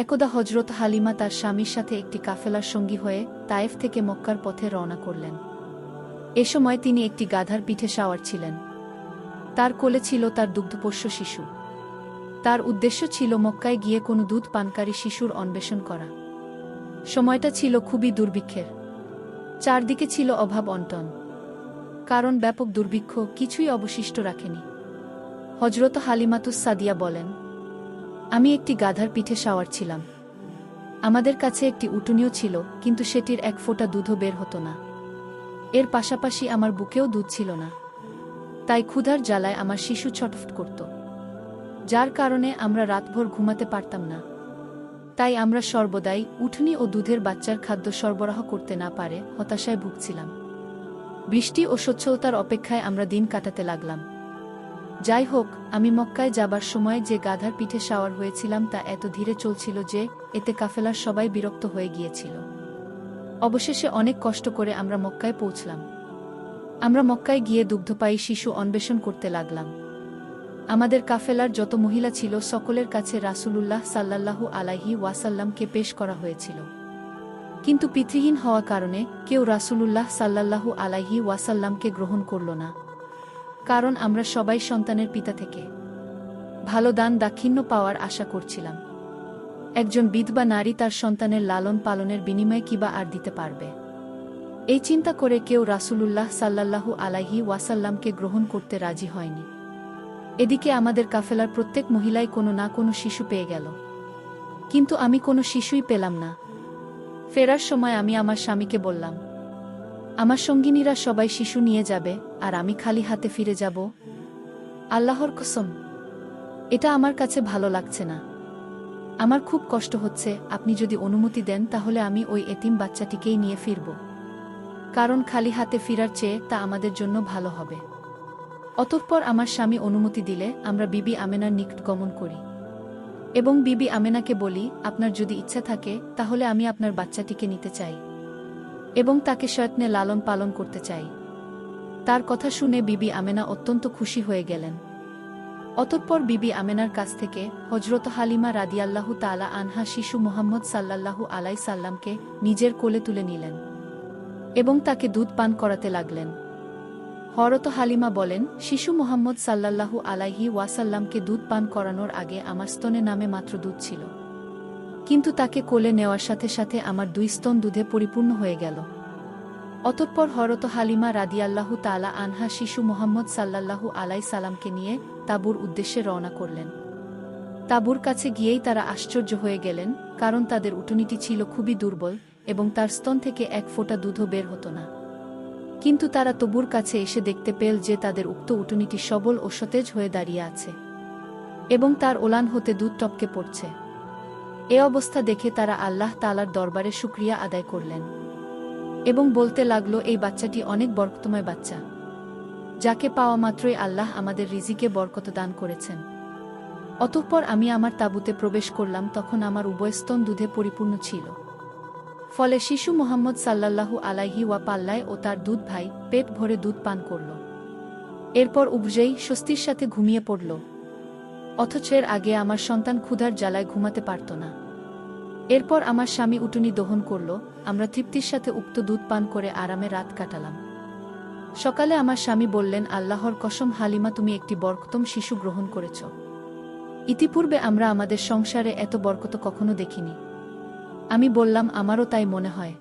একদা হজরত হালিমা তার স্বামীর সাথে একটি কাফেলার সঙ্গী হয়ে তায়েফ থেকে মক্কার পথে রওনা করলেন। এ সময় তিনি একটি গাধার পিঠে সাওয়ার ছিলেন। তার কোলে ছিল তার দুগ্ধপোষ্য শিশু। তার উদ্দেশ্য ছিল মক্কায় গিয়ে কোনো দুধ পানকারী শিশুর অন্বেষণ করা। সময়টা ছিল খুবই দুর্ভিক্ষের। চারদিকে ছিল অভাব অন্টন। কারণ ব্যাপক দুর্ভিক্ষ কিছুই অবশিষ্ট রাখেনি। হজরত হালিমাতুস সাদিয়া বলেন আমি একটি গাধার পিঠে সাওয়ার ছিলাম। আমাদের কাছে একটি উটুনিও ছিল, কিন্তু সেটির এক ফোঁটা দুধও বের হতো না। এর পাশাপাশি আমার বুকেও দুধ ছিল না। তাই ক্ষুধার জ্বালায় আমার শিশু ছটফট করত। যার কারণে আমরা রাতভর ঘুমাতে পারতাম না। তাই আমরা সর্বদাই উঠনি ও দুধের বাচ্চার খাদ্য সরবরাহ করতে না পারে হতাশায় ভুগছিলাম। বৃষ্টি ও স্বচ্ছতার অপেক্ষায় আমরা দিন কাটাতে লাগলাম। যাই হোক আমি মক্কায় যাবার সময় যে গাধার পিঠে সাওয়ার হয়েছিলাম তা এত ধীরে চলছিল যে, এতে কাফেলার সবাই বিরক্ত হয়ে গিয়েছিল। অবশেষে অনেক কষ্ট করে আমরা মক্কায় পৌঁছলাম। আমরা মক্কায় গিয়ে দুগ্ধপায়ী শিশু অন্বেষণ করতে লাগলাম। আমাদের কাফেলার যত মহিলা ছিল, সকলের কাছে রাসূলুল্লাহ সাল্লাল্লাহু আলাইহি ওয়াসাল্লামকে পেশ করা হয়েছিল। কিন্তু পিতৃহীন হওয়া কারণে কেউ রাসূলুল্লাহ সাল্লাল্লাহু আলাইহি ওয়াসাল্লামকে গ্রহণ করল না। কারণ আমরা সবাই সন্তানের পিতা থেকে। ভালো দান দাক্ষিণ্য পাওয়ার আশা করছিলাম। একজন বিধবা নারী তার সন্তানের লালন পালনের বিনিময়ে কিবা আর দিতে পারবে। এই চিন্তা করে কেউ রাসূলুল্লাহ সাল্লাল্লাহু আলাইহি ওয়াসাল্লামকে গ্রহণ করতে রাজি হয়নি। এদিকে আমাদের কাফেলার প্রত্যেক মহিলাই কোনো না কোনো শিশু পেয়ে গেল। কিন্তু আমি কোনো শিশুই পেলাম না। ফেরার সময় আমি আমার স্বামীকে বললাম আমার সঙ্গিনীরা সবাই শিশু নিয়ে যাবে, আর আমি খালি হাতে ফিরে যাব। আল্লাহর কসম, এটা আমার কাছে ভালো লাগছে না। আমার খুব কষ্ট হচ্ছে, আপনি যদি অনুমতি দেন তাহলে আমি ওই এতিম বাচ্চাটিকেই নিয়ে ফিরব। কারণ খালি হাতে ফিরার চেয়ে তা আমাদের জন্য ভালো হবে। অতঃপর আমার স্বামী অনুমতি দিলে আমরা বিবি আমেনার নিকট গমন করি। এবং বিবি আমেনাকে বলি, আপনার যদি ইচ্ছা থাকে, তাহলে আমি আপনার বাচ্চাটিকে নিতে চাই। এবং তাকে সয়ত্নে লালন পালন করতে চাই। তার কথা শুনে বিবি আমেনা অত্যন্ত খুশি হয়ে গেলেন। অতঃপর বিবি আমেনার কাছ থেকে হজরত হালিমা রাদিয়াল্লাহু তালা আনহা শিশু মোহাম্মদ সাল্লাল্লাহু আলাই সাল্লামকে নিজের কোলে তুলে নিলেন এবং তাকে দুধ পান করাতে লাগলেন। হরত হালিমা বলেন, শিশু মোহাম্মদ সাল্লাল্লাহু আলাইহি ওয়াসাল্লামকে দুধ পান করানোর আগে আমার স্তনে নামে মাত্র দুধ ছিল। কিন্তু তাকে কোলে নেওয়ার সাথে সাথে আমার দুই স্তন দুধে পরিপূর্ণ হয়ে গেল। অতঃপর হরত হালিমা রাদিয়াল্লাহু তালা আনহা শিশু মোহাম্মদ সাল্লাল্লাহু আলাই সালামকে নিয়ে তাবুর উদ্দেশ্যে রওনা করলেন। তাবুর কাছে গিয়েই তারা আশ্চর্য হয়ে গেলেন, কারণ তাদের উটুনিটি ছিল খুবই দুর্বল এবং তার স্তন থেকে এক ফোঁটা দুধও বের হতো না। কিন্তু তারা তবুর কাছে এসে দেখতে পেল যে তাদের উক্ত উটুনিটি সবল ও সতেজ হয়ে দাঁড়িয়ে আছে এবং তার ওলান হতে দুধ টপকে পড়ছে। এ অবস্থা দেখে তারা আল্লাহ তালার দরবারে শুক্রিয়া আদায় করলেন এবং বলতে লাগল, এই বাচ্চাটি অনেক বরকতময় বাচ্চা, যাকে পাওয়া মাত্রই আল্লাহ আমাদের রিজিকে বরকত দান করেছেন। অতঃপর আমি আমার তাঁবুতে প্রবেশ করলাম, তখন আমার উভয় স্তন দুধে পরিপূর্ণ ছিল। ফলে শিশু মোহাম্মদ সাল্লাল্লাহু আলাইহি ওয়া পাল্লায় ও তার দুধ ভাই পেট ভরে দুধ পান করল। এরপর উবজেই স্বস্তির সাথে ঘুমিয়ে পড়ল। অথচ এর আগে আমার সন্তান ক্ষুধার জ্বালায় ঘুমাতে পারত না। এরপর আমার স্বামী উটুনি দহন করল, আমরা তৃপ্তির সাথে উক্ত দুধ পান করে আরামে রাত কাটালাম। সকালে আমার স্বামী বললেন, আল্লাহর কসম, হালিমা, তুমি একটি বরকতম শিশু গ্রহণ করেছ। ইতিপূর্বে আমরা আমাদের সংসারে এত বরকত কখনো দেখিনি। আমি বললাম, আমারও তাই মনে হয়।